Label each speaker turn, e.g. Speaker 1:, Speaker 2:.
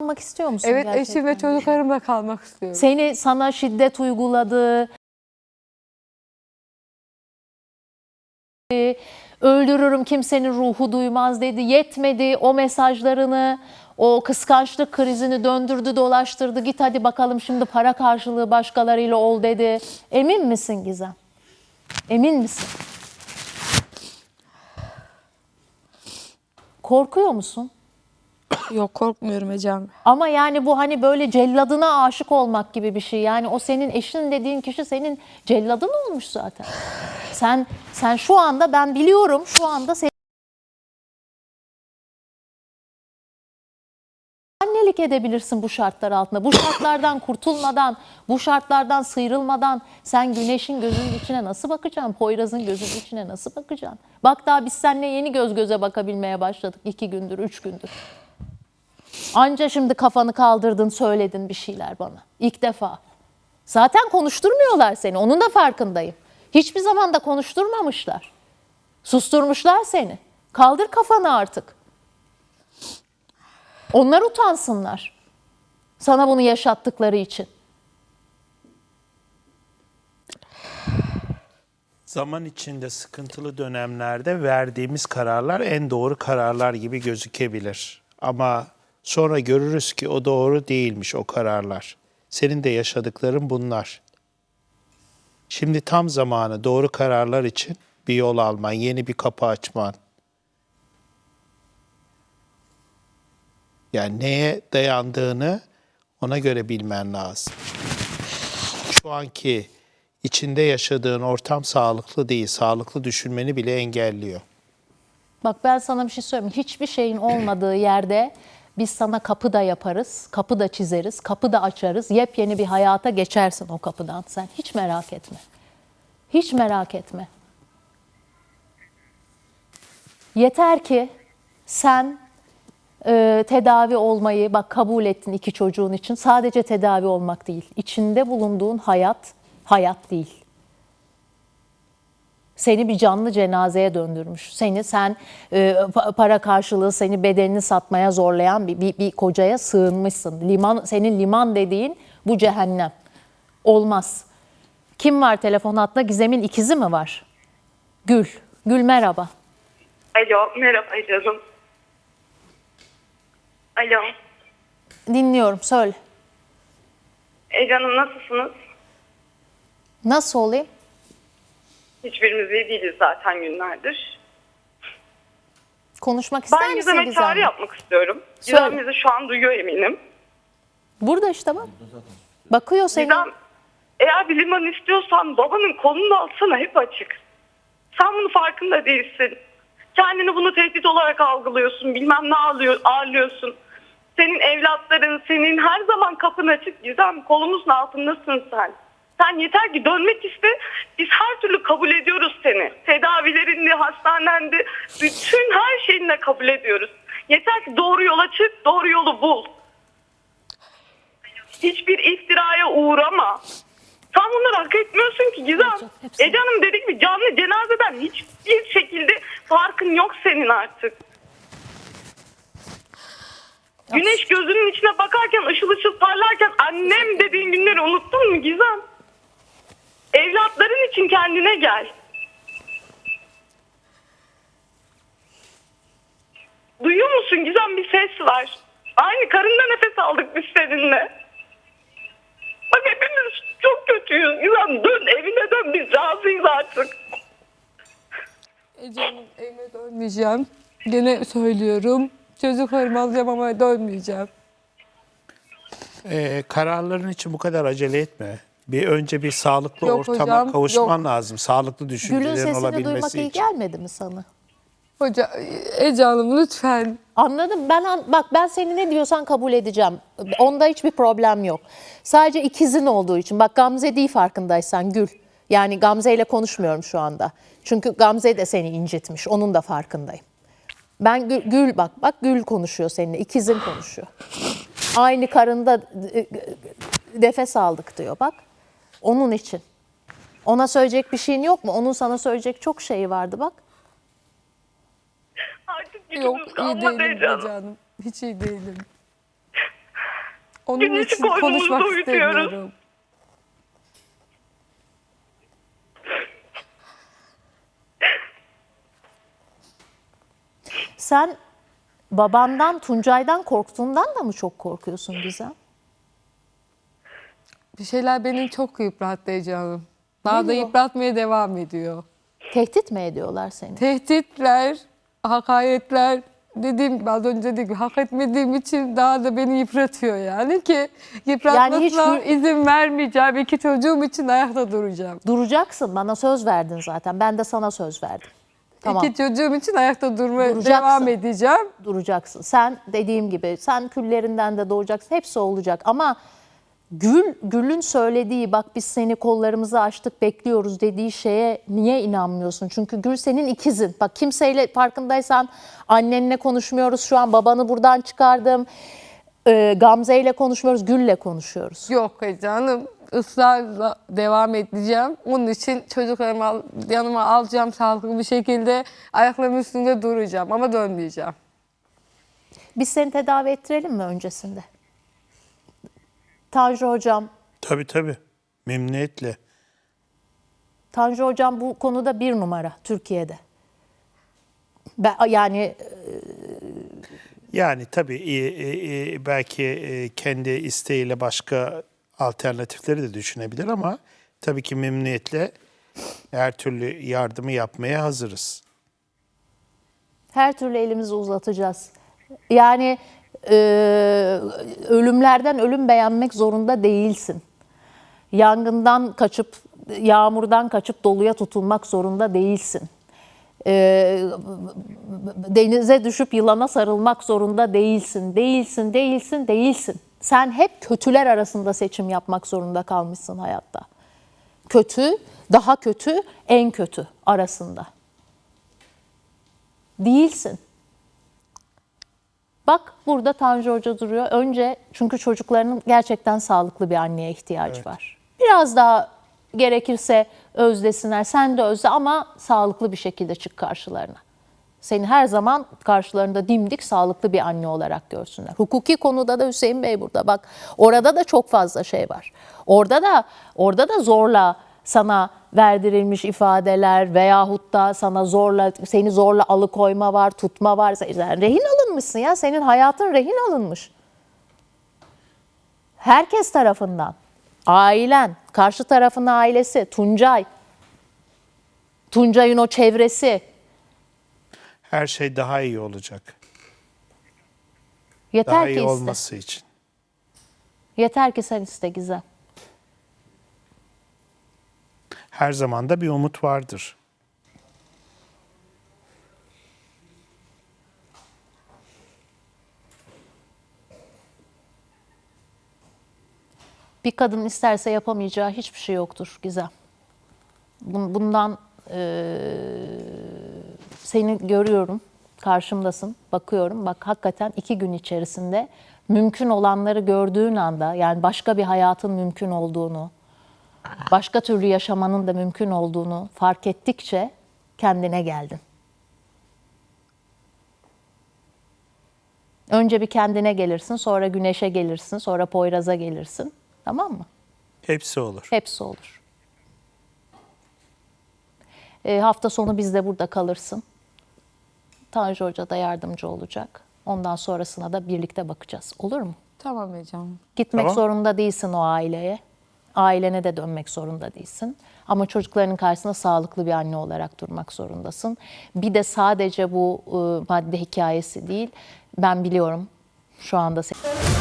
Speaker 1: kalmak istiyor musun
Speaker 2: Evet
Speaker 1: gerçekten?
Speaker 2: eşim ve çocuklarımla kalmak istiyorum.
Speaker 1: Seni sana şiddet uyguladı. Öldürürüm kimsenin ruhu duymaz dedi. Yetmedi o mesajlarını, o kıskançlık krizini döndürdü dolaştırdı. Git hadi bakalım şimdi para karşılığı başkalarıyla ol dedi. Emin misin Gizem? Emin misin? Korkuyor musun?
Speaker 2: Yok korkmuyorum Ecem.
Speaker 1: Ama yani bu hani böyle celladına aşık olmak gibi bir şey. Yani o senin eşin dediğin kişi senin celladın olmuş zaten. Sen sen şu anda ben biliyorum şu anda sen annelik edebilirsin bu şartlar altında. Bu şartlardan kurtulmadan, bu şartlardan sıyrılmadan sen güneşin gözünün içine nasıl bakacaksın? Poyraz'ın gözünün içine nasıl bakacaksın? Bak daha biz seninle yeni göz göze bakabilmeye başladık iki gündür, üç gündür. Anca şimdi kafanı kaldırdın söyledin bir şeyler bana. İlk defa. Zaten konuşturmuyorlar seni. Onun da farkındayım. Hiçbir zaman da konuşturmamışlar. Susturmuşlar seni. Kaldır kafanı artık. Onlar utansınlar. Sana bunu yaşattıkları için.
Speaker 3: Zaman içinde sıkıntılı dönemlerde verdiğimiz kararlar en doğru kararlar gibi gözükebilir. Ama sonra görürüz ki o doğru değilmiş o kararlar. Senin de yaşadıkların bunlar. Şimdi tam zamanı doğru kararlar için bir yol alman, yeni bir kapı açman. Yani neye dayandığını ona göre bilmen lazım. Şu anki içinde yaşadığın ortam sağlıklı değil. Sağlıklı düşünmeni bile engelliyor.
Speaker 1: Bak ben sana bir şey söyleyeyim. Hiçbir şeyin olmadığı yerde biz sana kapı da yaparız, kapı da çizeriz, kapı da açarız. Yepyeni bir hayata geçersin o kapıdan sen. Hiç merak etme. Hiç merak etme. Yeter ki sen e, tedavi olmayı bak kabul ettin iki çocuğun için. Sadece tedavi olmak değil. İçinde bulunduğun hayat hayat değil seni bir canlı cenazeye döndürmüş. Seni sen e, pa- para karşılığı seni bedenini satmaya zorlayan bir, bir, bir kocaya sığınmışsın. Liman senin liman dediğin bu cehennem. Olmaz. Kim var telefon hattında? Gizem'in ikizi mi var? Gül. Gül merhaba.
Speaker 4: Alo, merhaba canım. Alo,
Speaker 1: Dinliyorum söyle.
Speaker 4: e canım nasılsınız?
Speaker 1: Nasıl olayım?
Speaker 4: Hiçbirimiz iyi değiliz zaten günlerdir.
Speaker 1: Konuşmak ister
Speaker 4: Ben
Speaker 1: misin
Speaker 4: Gizem'e
Speaker 1: Gizem?
Speaker 4: çağrı yapmak istiyorum.
Speaker 1: Söyle.
Speaker 4: Gizem bizi şu an duyuyor eminim.
Speaker 1: Burada işte bak. Bakıyor seni.
Speaker 4: Gizem, eğer bir liman istiyorsan babanın kolunu alsana hep açık. Sen bunun farkında değilsin. Kendini bunu tehdit olarak algılıyorsun. Bilmem ne ağlıyor, ağırlıyorsun. Senin evlatların, senin her zaman kapın açık. Gizem kolumuzun altındasın sen. Sen yeter ki dönmek iste. Biz her türlü kabul ediyoruz seni. Tedavilerinde, hastanende, bütün her şeyinle kabul ediyoruz. Yeter ki doğru yola çık, doğru yolu bul. Hiçbir iftiraya uğrama. Sen bunları hak etmiyorsun ki Gizem. Ece Hanım dedi gibi canlı cenazeden hiçbir şekilde farkın yok senin artık. Güneş gözünün içine bakarken ışıl ışıl parlarken annem dediğin günleri unuttun mu Gizem? Evlatların için kendine gel. Duyuyor musun Gizem bir ses var. Aynı karında nefes aldık biz seninle. Bak hepimiz çok kötüyüz Gizem. Dön evine dön biz razıyız artık.
Speaker 2: Ecem evime dönmeyeceğim. Gene söylüyorum. Çocuklarımı alacağım ama dönmeyeceğim.
Speaker 3: Ee, kararların için bu kadar acele etme. Bir önce bir sağlıklı
Speaker 2: Yok
Speaker 3: ortama
Speaker 2: hocam,
Speaker 3: kavuşman
Speaker 2: yok.
Speaker 3: lazım. Sağlıklı
Speaker 1: Gül'ün
Speaker 3: düşüncelerin
Speaker 1: sesini duymak
Speaker 3: olabilmesi
Speaker 1: iyi
Speaker 3: için.
Speaker 1: gelmedi mi sana?
Speaker 2: Hoca Ece Hanım lütfen.
Speaker 1: Anladım. Ben an- bak ben seni ne diyorsan kabul edeceğim. Onda hiçbir problem yok. Sadece ikizin olduğu için. Bak Gamze değil farkındaysan Gül. Yani Gamze ile konuşmuyorum şu anda. Çünkü Gamze de seni incitmiş. Onun da farkındayım. Ben Gül, Gül bak bak Gül konuşuyor seninle. ikizin konuşuyor. Aynı karında e, e, nefes aldık diyor bak. Onun için. Ona söyleyecek bir şeyin yok mu? Onun sana söyleyecek çok şeyi vardı bak.
Speaker 4: Artık
Speaker 2: Yok
Speaker 4: gücümüz
Speaker 2: iyi
Speaker 4: kalmadı
Speaker 2: değilim
Speaker 4: Ece Hanım.
Speaker 2: Hanım. Hiç iyi değilim. Onun
Speaker 4: Güneşi
Speaker 2: için
Speaker 4: koynumuzda
Speaker 2: konuşmak
Speaker 4: uyutuyoruz.
Speaker 2: istemiyorum.
Speaker 1: Sen babandan, Tuncay'dan korktuğundan da mı çok korkuyorsun Gizem?
Speaker 2: Bir şeyler beni çok yıprattı Ece Hanım. Daha da yıpratmaya devam ediyor.
Speaker 1: Tehdit mi ediyorlar seni?
Speaker 2: Tehditler, hakaretler, dediğim gibi az önce dediğim gibi hak etmediğim için daha da beni yıpratıyor yani ki yıpratmasına
Speaker 1: hiç dur-
Speaker 2: izin vermeyeceğim. İki çocuğum için ayakta duracağım.
Speaker 1: Duracaksın. Bana söz verdin zaten. Ben de sana söz verdim. Tamam.
Speaker 2: İki çocuğum için ayakta durmaya
Speaker 1: Duracaksın.
Speaker 2: devam edeceğim.
Speaker 1: duracaksın. Sen dediğim gibi sen küllerinden de doğacaksın. Hepsi olacak ama Gül Gül'ün söylediği bak biz seni kollarımızı açtık bekliyoruz dediği şeye niye inanmıyorsun? Çünkü Gül senin ikizin. Bak kimseyle farkındaysan annenle konuşmuyoruz şu an babanı buradan çıkardım. Ee, Gamze ile konuşmuyoruz, Gül'le konuşuyoruz.
Speaker 2: Yok Ece Hanım ısrarla devam edeceğim. Onun için çocuklarımı al- yanıma alacağım sağlıklı bir şekilde. Ayaklarımın üstünde duracağım ama dönmeyeceğim.
Speaker 1: Biz seni tedavi ettirelim mi öncesinde? Tanju hocam,
Speaker 3: Tabii tabii. Memnuniyetle.
Speaker 1: Tanju hocam bu konuda bir numara Türkiye'de. Ben, yani
Speaker 3: Yani tabii e, e, e, belki e, kendi isteğiyle başka alternatifleri de düşünebilir ama tabii ki memnuniyetle her türlü yardımı yapmaya hazırız.
Speaker 1: her türlü elimizi uzatacağız. Yani e, ölümlerden ölüm beğenmek zorunda değilsin. Yangından kaçıp, yağmurdan kaçıp doluya tutulmak zorunda değilsin. E, denize düşüp yılana sarılmak zorunda değilsin. Değilsin, değilsin, değilsin. Sen hep kötüler arasında seçim yapmak zorunda kalmışsın hayatta. Kötü, daha kötü, en kötü arasında. Değilsin. Bak burada Tanju Hoca duruyor. Önce çünkü çocuklarının gerçekten sağlıklı bir anneye ihtiyacı var. Biraz daha gerekirse özlesinler. Sen de özle ama sağlıklı bir şekilde çık karşılarına. Seni her zaman karşılarında dimdik sağlıklı bir anne olarak görsünler. Hukuki konuda da Hüseyin Bey burada. Bak orada da çok fazla şey var. Orada da orada da zorla sana verdirilmiş ifadeler veyahut da sana zorla seni zorla alıkoyma var, tutma var. Sen rehin alınmışsın ya. Senin hayatın rehin alınmış. Herkes tarafından. Ailen, karşı tarafın ailesi, Tuncay. Tuncay'ın o çevresi.
Speaker 3: Her şey daha iyi olacak.
Speaker 1: Yeter
Speaker 3: Daha
Speaker 1: ki
Speaker 3: iyi
Speaker 1: iste.
Speaker 3: olması için.
Speaker 1: Yeter ki sen iste Gizem.
Speaker 3: Her zaman da bir umut vardır.
Speaker 1: Bir kadın isterse yapamayacağı hiçbir şey yoktur Gizem. Bun- Bundan eee, seni görüyorum, karşımdasın, bakıyorum. Bak hakikaten iki gün içerisinde mümkün olanları gördüğün anda, yani başka bir hayatın mümkün olduğunu, başka türlü yaşamanın da mümkün olduğunu fark ettikçe kendine geldin. Önce bir kendine gelirsin, sonra güneşe gelirsin, sonra Poyraz'a gelirsin. Tamam mı?
Speaker 3: Hepsi olur.
Speaker 1: Hepsi olur. E, hafta sonu bizde burada kalırsın. Tanju Hoca da yardımcı olacak. Ondan sonrasına da birlikte bakacağız. Olur mu?
Speaker 2: Tamam Hanım.
Speaker 1: Gitmek
Speaker 3: Tamam.
Speaker 1: zorunda değilsin o aileye. Ailene de dönmek zorunda değilsin. Ama çocuklarının karşısında sağlıklı bir anne olarak durmak zorundasın. Bir de sadece bu e, madde hikayesi değil. Ben biliyorum şu anda seni